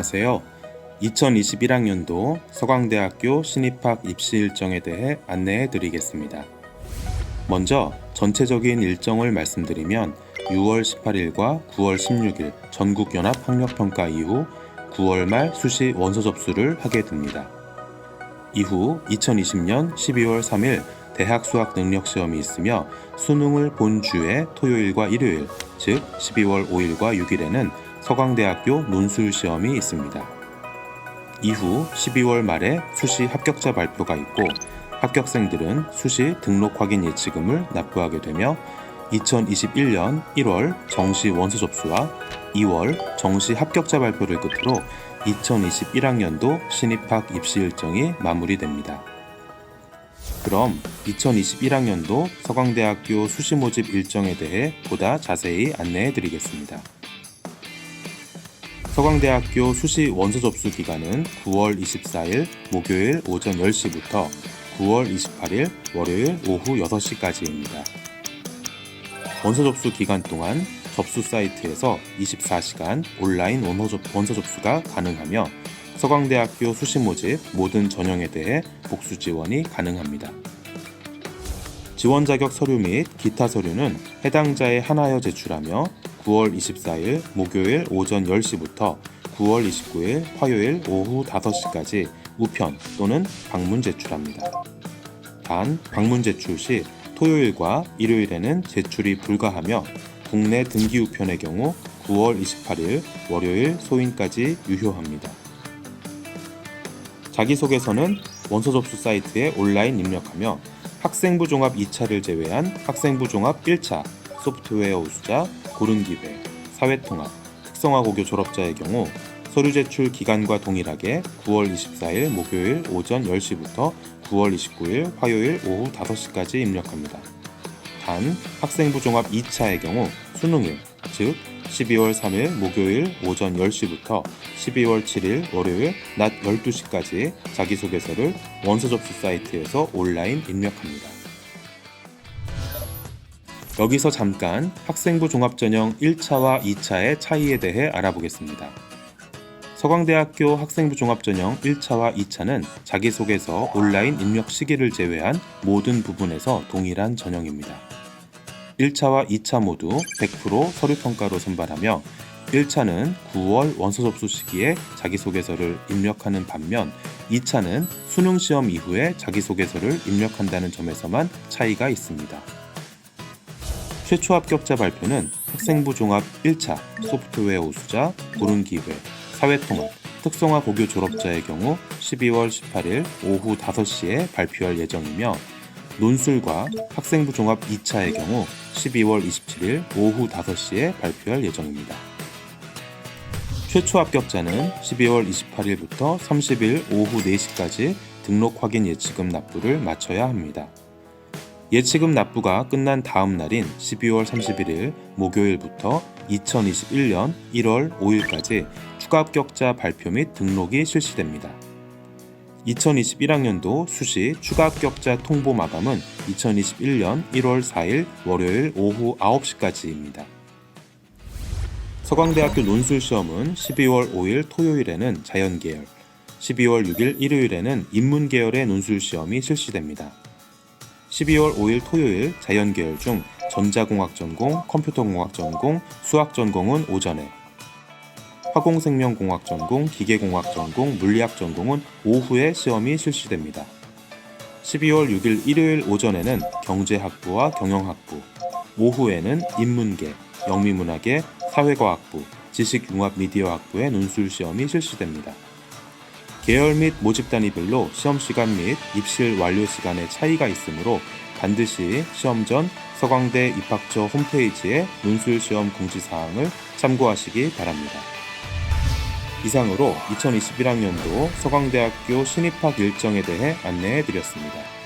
안녕하세요. 2021학년도 서강대학교 신입학 입시 일정에 대해 안내해 드리겠습니다. 먼저 전체적인 일정을 말씀드리면 6월 18일과 9월 16일 전국 연합 학력 평가 이후 9월 말 수시 원서 접수를 하게 됩니다. 이후 2020년 12월 3일 대학 수학 능력 시험이 있으며 수능을 본 주에 토요일과 일요일, 즉 12월 5일과 6일에는 서강대학교 논술 시험이 있습니다. 이후 12월 말에 수시 합격자 발표가 있고 합격생들은 수시 등록 확인 예치금을 납부하게 되며 2021년 1월 정시 원서 접수와 2월 정시 합격자 발표를 끝으로 2021학년도 신입학 입시 일정이 마무리됩니다. 그럼 2021학년도 서강대학교 수시 모집 일정에 대해 보다 자세히 안내해 드리겠습니다. 서강대학교 수시 원서 접수 기간은 9월 24일 목요일 오전 10시부터 9월 28일 월요일 오후 6시까지입니다. 원서 접수 기간 동안 접수 사이트에서 24시간 온라인 원서, 접수가 가능하며 서강대학교 수시 모집 모든 전형에 대해 복수 지원이 가능합니다. 지원 자격 서류 및 기타 서류는 해당자에 하나여 제출하며 9월 24일 목요일 오전 10시부터 9월 29일 화요일 오후 5시까지 우편 또는 방문 제출합니다. 단, 방문 제출 시 토요일과 일요일에는 제출이 불가하며 국내 등기 우편의 경우 9월 28일 월요일 소인까지 유효합니다. 자기소개서는 원서 접수 사이트에 온라인 입력하며 학생부 종합 2차를 제외한 학생부 종합 1차 소프트웨어 우수자, 고른기회, 사회통합, 특성화 고교 졸업자의 경우 서류 제출 기간과 동일하게 9월 24일 목요일 오전 10시부터 9월 29일 화요일 오후 5시까지 입력합니다. 단 학생부 종합 2차의 경우 수능일, 즉 12월 3일 목요일 오전 10시부터 12월 7일 월요일 낮 12시까지 자기소개서를 원서 접수 사이트에서 온라인 입력합니다. 여기서 잠깐 학생부 종합전형 1차와 2차의 차이에 대해 알아보겠습니다. 서강대학교 학생부 종합전형 1차와 2차는 자기소개서 온라인 입력 시기를 제외한 모든 부분에서 동일한 전형입니다. 1차와 2차 모두 100% 서류평가로 선발하며 1차는 9월 원서 접수 시기에 자기소개서를 입력하는 반면 2차는 수능 시험 이후에 자기소개서를 입력한다는 점에서만 차이가 있습니다. 최초 합격자 발표는 학생부 종합 1차 소프트웨어 우수자, 고른 기회, 사회통합, 특성화 고교 졸업자의 경우 12월 18일 오후 5시에 발표할 예정이며 논술과 학생부 종합 2차의 경우 12월 27일 오후 5시에 발표할 예정입니다. 최초 합격자는 12월 28일부터 30일 오후 4시까지 등록 확인 예치금 납부를 마쳐야 합니다. 예치금 납부가 끝난 다음 날인 12월 31일 목요일부터 2021년 1월 5일까지 추가 합격자 발표 및 등록이 실시됩니다. 2021학년도 수시 추가 합격자 통보 마감은 2021년 1월 4일 월요일 오후 9시까지입니다. 서강대학교 논술 시험은 12월 5일 토요일에는 자연계열, 12월 6일 일요일에는 인문계열의 논술 시험이 실시됩니다. 12월 5일 토요일 자연계열 중 전자공학 전공, 컴퓨터공학 전공, 수학 전공은 오전에, 화공생명공학 전공, 기계공학 전공, 물리학 전공은 오후에 시험이 실시됩니다. 12월 6일 일요일 오전에는 경제학부와 경영학부, 오후에는 인문계, 영미문학의 사회과학부, 지식융합미디어학부의 논술 시험이 실시됩니다. 계열 및 모집 단위별로 시험 시간 및 입실 완료 시간의 차이가 있으므로 반드시 시험 전 서강대 입학처 홈페이지의 논술 시험 공지 사항을 참고하시기 바랍니다. 이상으로 2021학년도 서강대학교 신입학 일정에 대해 안내해 드렸습니다.